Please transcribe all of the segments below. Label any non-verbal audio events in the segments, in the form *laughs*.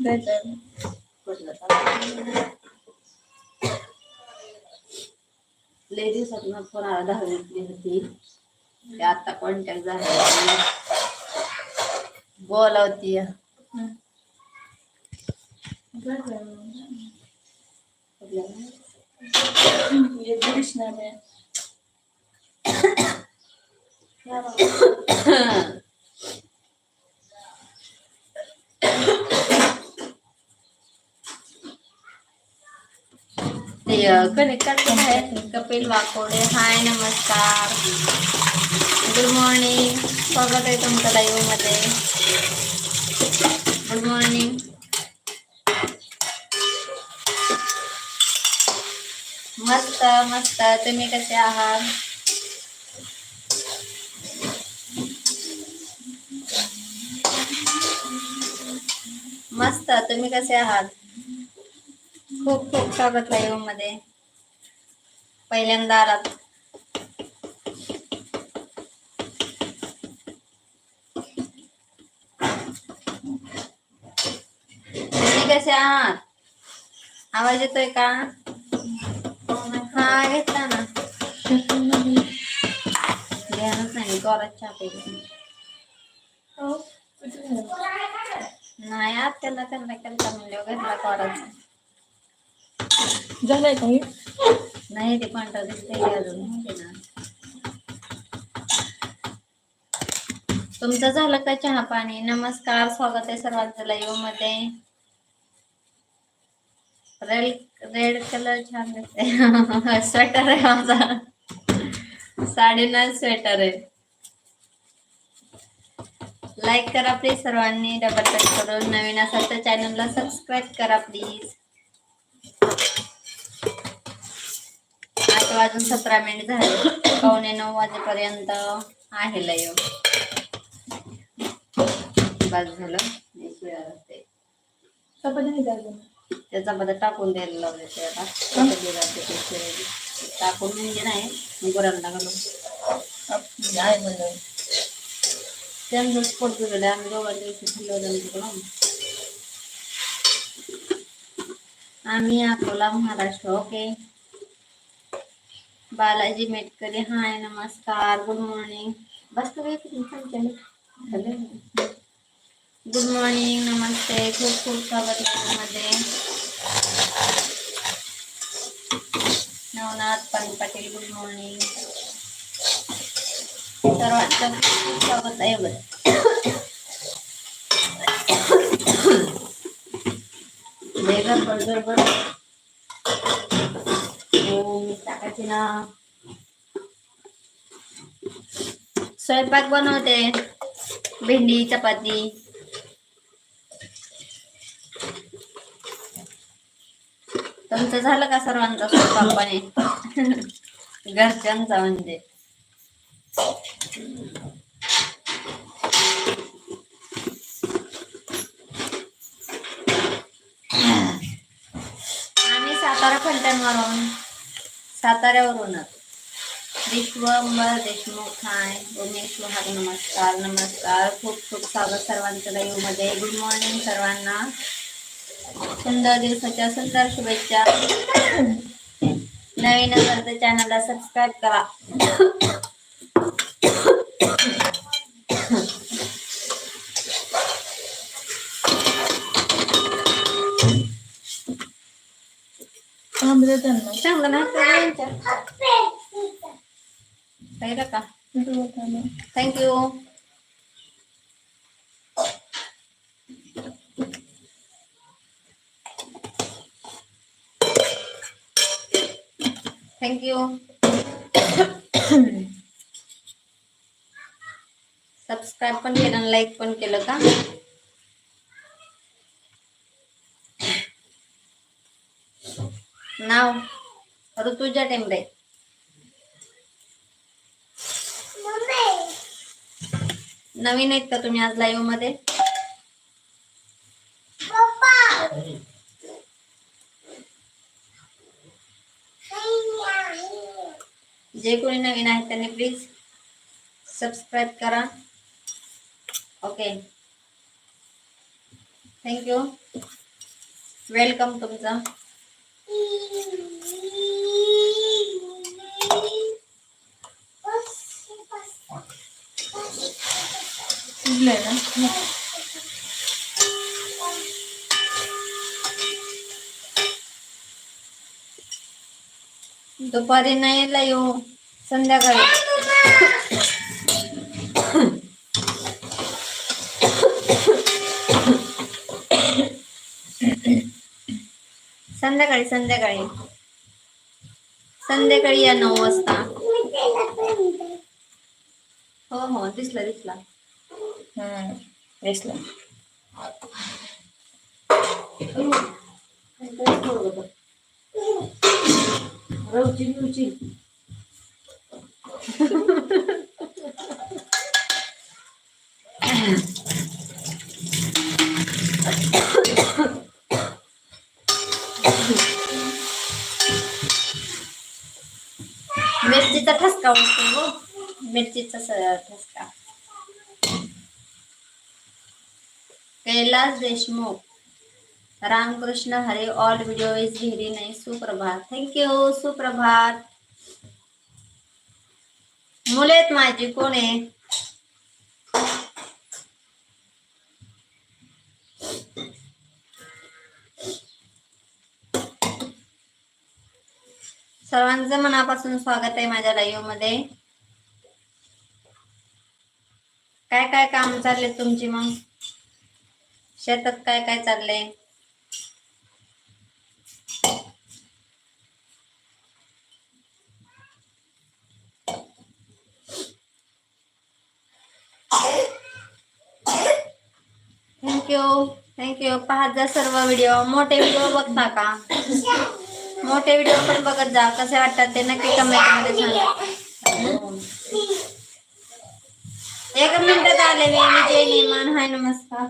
जायचं कुठलं लय दिवसातून कोणाला दहावी होती. ते आता कॉन्टॅक्ट झाला. बोलावती कृष्णा कनेक्ट करते कपिल वाकोडे. हाय नमस्कार. Good morning. स्वागत आहे तुमचं लाईव्हमध्ये गुड मॉर्निंग. मस्त मस्त. तुम्ही कसे आहात? मस्त. तुम्ही कसे आहात? खूप खूप स्वागत लाईव्हमध्ये. पहिल्यांदा आलात. कसे आहात? आवाज येतोय का? हा घेतला ना. ध्यानच नाही गोरात चहा. नाही आज त्यांना त्यांना केलता म्हणलं घेतला कोराचा झालंय का हे? नाही ते पांढरा दिसतंय अजून ना तुमचं झालं का चहा पाणी? नमस्कार स्वागत आहे सर्वांचं लाईव्हमध्ये रेड रेड कलर छान दिसते *laughs* स्वेटर आहे माझा. साडीना स्वेटर आहे. लाईक करा प्लीज सर्वांनी. डबल टच करून नवीन असाल तर चॅनलला सबस्क्राईब करा प्लीज आठ वाजून सतरा मिनिट झाले. पावणे नऊ वाजेपर्यंत आहे लाईव्ह बस झालं. एक वेळा. त्याचा बदल टाकून द्यायला लावले ते आता. चपाती राहते ते शिवाय. टाकून म्हणजे नाही गुरांना. त्यांचं स्पोर्ट बिघडलं आम्ही दोघा दिवशी खाल्लं होतं तिकडून आम्ही अकोला महाराष्ट्र ओके. बालाजी मेटकरी हाय नमस्कार गुड मॉर्निंग बस तो गुड मॉर्निंग नमस्ते खूप खूप स्वागत मध्ये नवनाथ पाणी पाटील गुड मॉर्निंग सर्वांचं खूप स्वागत आहे बरं. *coughs* हो मी टाकायची ना. स्वयंपाक बनवते. भेंडी चपाती. तुमचं झालं का सर्वांचा स्वयंपाक पाणी *laughs* घरच्यांचा म्हणजे आम्ही सातारा साताऱ्यावरून. विश्वंबर देशमुख हाय. उमेश नमस्कार नमस्कार. खूप खूप स्वागत सर्वांचं लाईव्हमध्ये गुड मॉर्निंग सर्वांना. सुंदर दिवसाच्या सुंदर शुभेच्छा. नवीन असेल तर चॅनलला सबस्क्राईब करा. त्यांना. चांगलं नाही का. थँक्यू थँक्यू सबस्क्राईब पण केलं लाईक पण केलं का? नाव. ऋतुजा टेंबरे नवीन आहेत का तुम्ही आज लाईव्हमध्ये? जे कोणी नवीन आहेत त्यांनी प्लीज सबस्क्राईब करा. ओके थँक्यू वेलकम तुमचं. दुपारी नाही येऊ. संध्याकाळी. संध्याकाळी संध्याकाळी. संध्याकाळी या नऊ वाजता. हो हो दिसला दिसला. हम्म दिसलं. *laughs* मिरचीचा ठसका उठतो हो मिरचीचा ठसका. कैलास देशमुख रामकृष्ण हरे ऑल व्हिडिओ इज घेरी नाही सुप्रभात. थँक्यू सुप्रभात. मुले आहेत माझी कोण आहे? सर्वांचं मनापासून स्वागत आहे माझ्या लाईव्हमध्ये. काय काय काम चालले तुमची मग? शेतात काय काय चाललंय थँक्यू थँक्यू पाहत जा सर्व व्हिडिओ मोठे व्हिडिओ बघता का? मोठे व्हिडिओ पण बघत जा कसे वाटतात ते नक्की कमेंटमध्ये सांगा. एक मिनिटात आले मी विजय निर्माण हाय नमस्कार.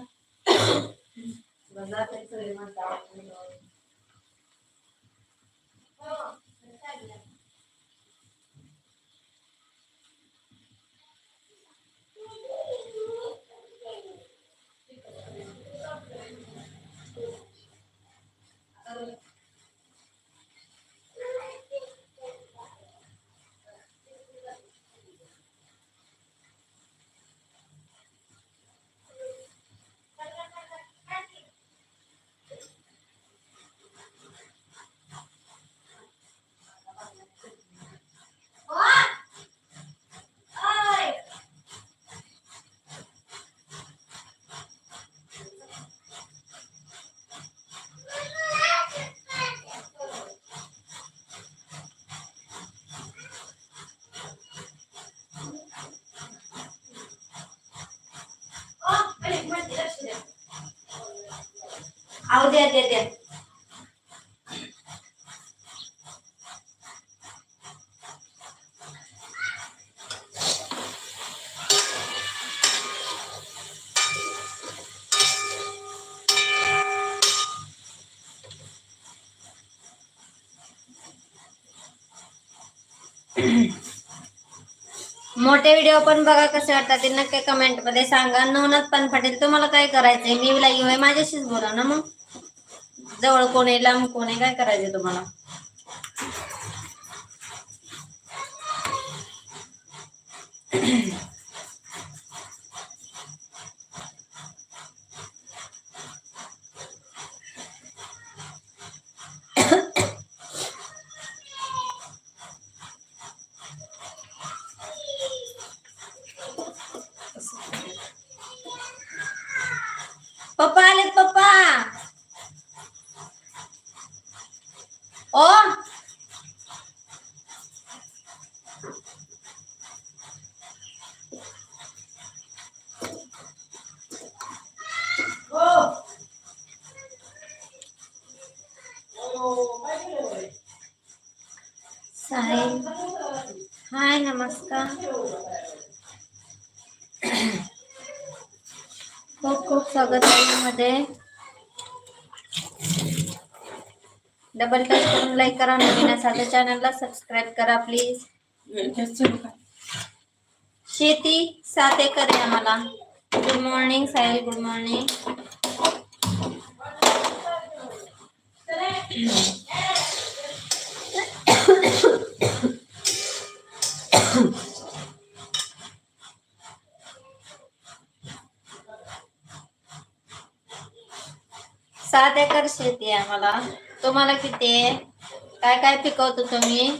对，对，对。व्हिडिओ पण बघा कसे वाटतात. ते नक्की कमेंटमध्ये सांगा. नवनाथ पण पटेल तुम्हाला काय करायचंय? मी लाईव्ह आहे. माझ्याशीच बोला ना मग. जवळ कोण आहे? लांब कोण आहे? काय करायचंय तुम्हाला? मध्ये. डबल टच करून लाईक करा नवीन असा तर चॅनलला सबस्क्राईब करा प्लीज शेती सात एकर आहे आम्हाला. गुड मॉर्निंग साहेब गुड मॉर्निंग सात एकर शेती आहे मला तुम्हाला किती आहे? काय काय पिकवतो तुम्ही?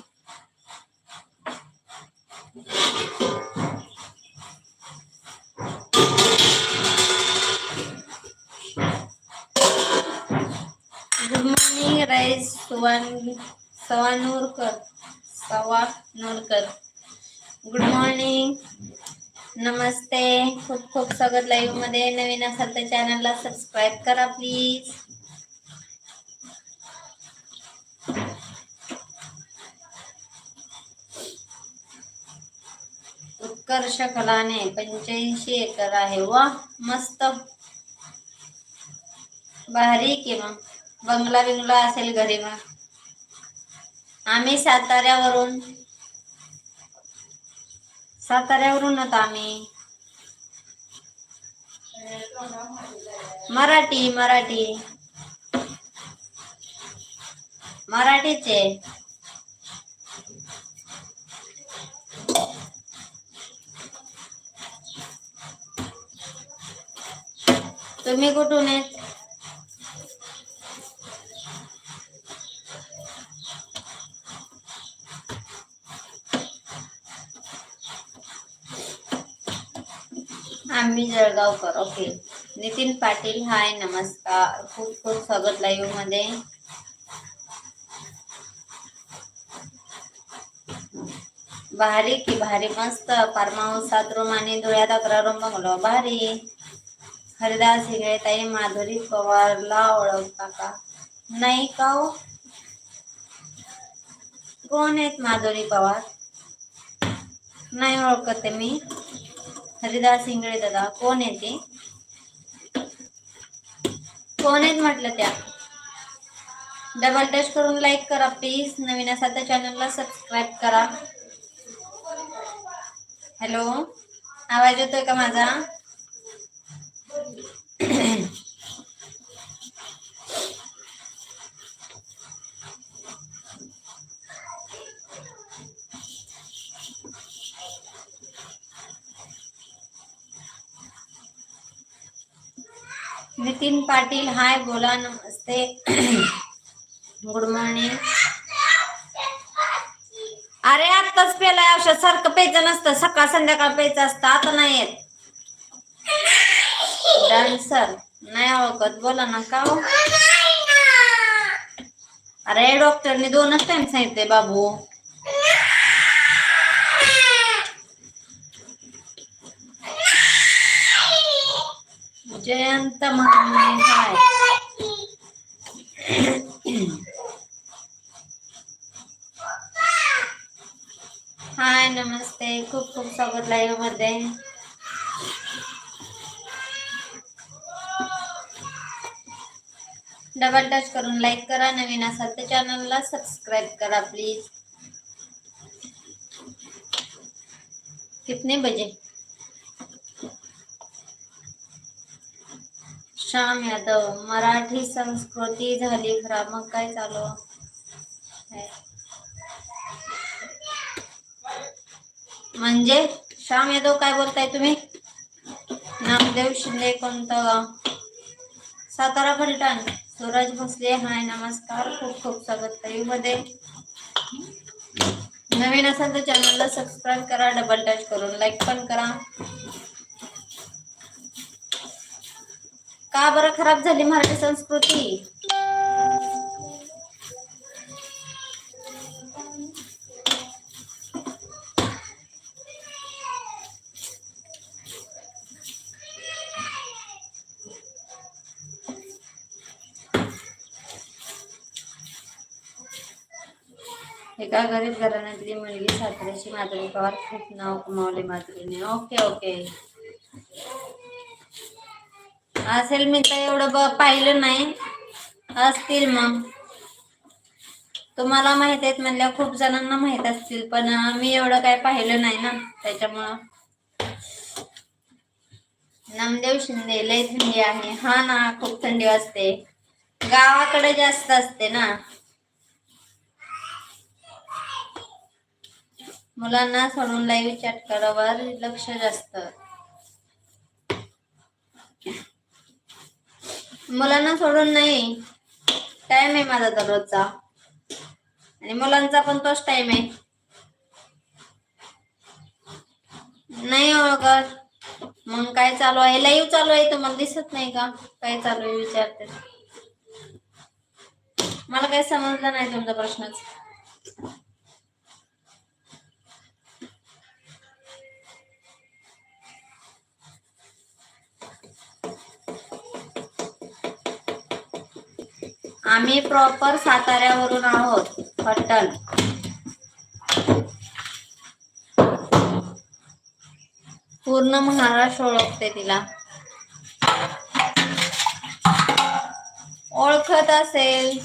गुड मॉर्निंग राईस सुवान सवानूरकर सवा नूरकर गुड मॉर्निंग नमस्ते. खूप खूप स्वागत लाईव्हमध्ये. नवीन असाल तर चॅनलला सबस्क्राईब करा प्लीज उत्कर्ष कलाने पंच्याऐंशी एकर आहे वा मस्त. भारी की मग. बंगला बिंगला असेल घरी मग. आम्ही साताऱ्यावरून साताऱ्यावरून आहोत आम्ही. मराठी मराठी. मराठीचे. तुम्ही कुठून आहेत मी जळगावकर. ओके. नितीन पाटील हाय नमस्कार. खूप खूप स्वागत लाईव्हमध्ये. भारी की भारी. मस्त. फार्म हाऊस सात रूम आणि धुळ्यात अकरा रूम बंगलो भारी. हरिदास हिगळे ताई माधुरी पवारला ओळखता का नाही का हो? कोण आहेत माधुरी पवार? नाही ओळखत मी. हरिदास इंगळे दादा कोण आहे ते? कोण आहेत म्हटलं त्या? डबल टच करून लाईक करा प्लीज नवीन असा तर चॅनलला सबस्क्राईब करा. हॅलो आवाज येतोय का माझा? नितीन पाटील हाय बोला नमस्ते. गुड मॉर्निंग अरे आत्ताच पेलाय औषध. सारखं प्यायचं नसतं. सकाळ संध्याकाळ प्यायचं असतं. आता नाही येत. डान्सर नाही ओळखत बोला ना का हो? अरे डॉक्टरने दोनच टाइम सांगितले बाबू. जयंत हाय। हाय, नमस्ते। खूप खूप स्वागत लाईव्ह मध्ये। डबल टच करून लाईक करा, नवीन असाल तर चॅनलला सबस्क्राईब करा प्लीज़ कितने बजे? श्याम यादव मराठी संस्कृती झाली खराब. मग काय चालू? म्हणजे श्याम यादव काय बोलताय तुम्ही? नामदेव शिंदे कोणतं? गाव सातारा फलटण. सूरज भोसले हाय नमस्कार. खूप खूप स्वागत मध्ये नवीन असाल तर चॅनलला सबस्क्राईब करा डबल टच करून लाईक पण करा. का बरं खराब झाली मराठी संस्कृती? एका गरीब घराण्यातली मुलगी साताऱ्याची माधुरी पवार खूप नाव कमावले माधुरीने ओके ओके. असेल मी तर एवढं पाहिलं नाही. असतील मग. तुम्हाला माहीत आहेत म्हणल्या खूप जणांना माहीत असतील पण मी एवढं काय पाहिलं नाही ना त्याच्यामुळं. नामदेव शिंदे लय थंडी आहे. हा ना खूप थंडी वाजते. गावाकडे जास्त असते ना. मुलांना सोडून लाईव्ह चॅट करावर लक्ष जास्त. मुलांना सोडून नाही. टाइम आहे माझा दररोजचा आणि मुलांचा पण तोच टाइम आहे. नाही हो अगर मग काय चालू आहे? लाईव्ह चालू आहे तुम्हाला दिसत नाही का? काय चालू आहे विचारते. मला काही समजलं नाही तुमचा प्रश्नच. आम्ही प्रॉपर साताऱ्यावरून आहोत पट्टण पूर्ण महाराष्ट्र ओळखते तिला. ओळखत असेल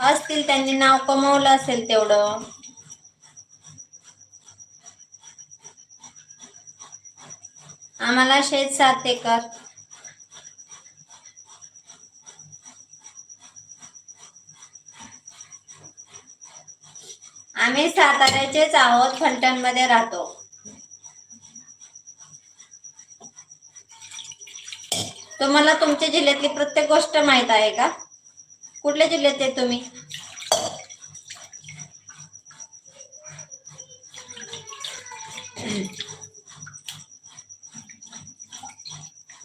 असतील त्यांनी नाव कमवलं असेल तेवढं. आम्हाला शेत सात एकर. आम्ही साताऱ्याचेच आहोत फलटणमध्ये राहतो. तुम्हाला तुमच्या जिल्ह्यातली प्रत्येक गोष्ट माहीत आहे का? कुठल्या जिल्ह्यात आहे तुम्ही?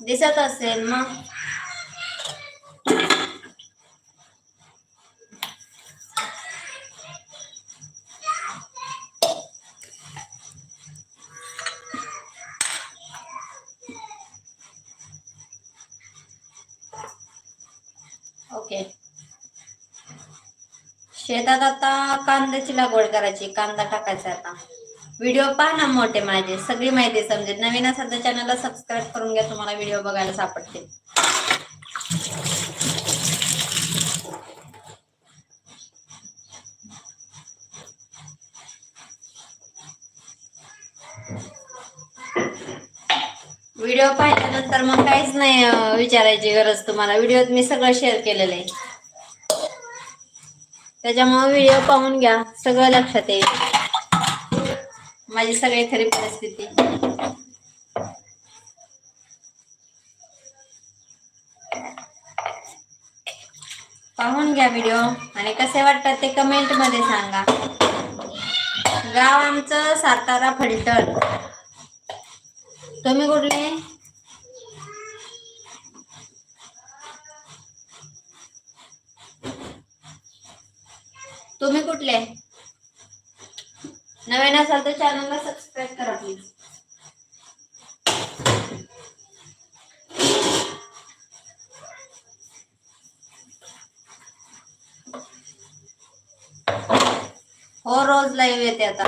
दिसत असेल मग ओके शेतात आता कांद्याची लागवड करायची कांदा टाकायचा आता. व्हिडिओ पहा ना मोठे माझे सगळी माहिती समजेल. नवीन असाल तर चॅनलला सबस्क्राईब करून घ्या तुम्हाला व्हिडिओ बघायला सापडतील. व्हिडिओ पाहिल्यानंतर मग काहीच नाही विचारायची गरज तुम्हाला. व्हिडिओत मी सगळं शेअर केलेलं आहे. त्याच्यामुळे व्हिडिओ पाहून घ्या. सगळं लक्षात येईल. माझी सगळी खरी परिस्थिती. पाहून घ्या व्हिडिओ आणि कसे वाटतात ते कमेंटमध्ये सांगा. गाव आमचं सातारा फलटण. तुम्ही कुठले? तुम्ही कुठले? नवीन असाल तर चॅनलला सबस्क्राईब करा प्लीज हो रोज लाईव्ह येते आता.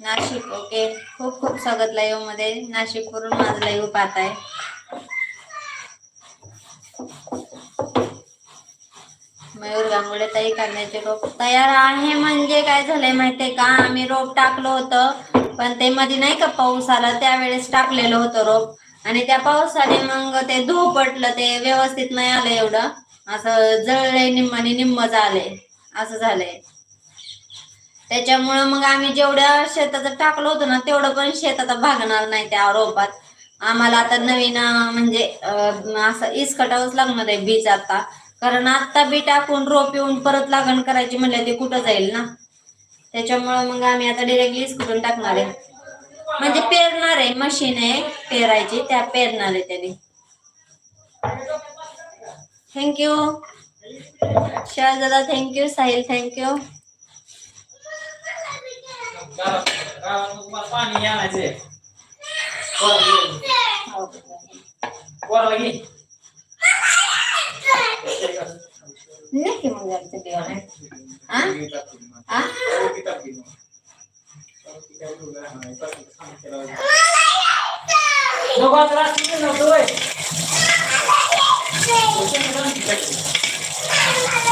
नाशिक ओके खूप खूप स्वागत लाईव्हमध्ये. नाशिक वरून माझं लाईव्ह पाहताय. मयूर गांगुडे ताई कांद्याचे रोप तयार आहे. म्हणजे काय झालंय माहितीये का? आम्ही रोप टाकलं होतं पण ते मध्ये नाही का पाऊस आला? त्यावेळेस टाकलेलं होतं रोप. आणि त्या पावसाने मग ते धू पटलं ते व्यवस्थित नाही आलं एवढं. असं जळले निम्माने निम्मच झाले असं झालंय. त्याच्यामुळं मग आम्ही जेवढ्या शेताचं टाकलं होतं ना तेवढं पण शेताचा भागणार नाही त्या रोपात. आम्हाला आता नवीन म्हणजे असं इसकटावंच लागणार आहे बीज आता. कारण आत्ता बी टाकून रोप येऊन परत लागण करायची म्हणलं ते कुठं जाईल ना? त्याच्यामुळं मग आम्ही आता डिरेक्टली करून टाकणार आहे. म्हणजे पेरणार आहे मशीन आहे पेरायची त्या पेरणार आहे त्याने. थँक्यू दादा थँक्यू साहिल थँक्यू पाणी आणायचंय कोराला घे नक्की मग जायचं देवाला हा? हा? नको आता रात्री नको होय.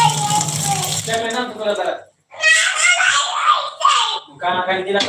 चकले ना तुला जरा कानाखाली दिला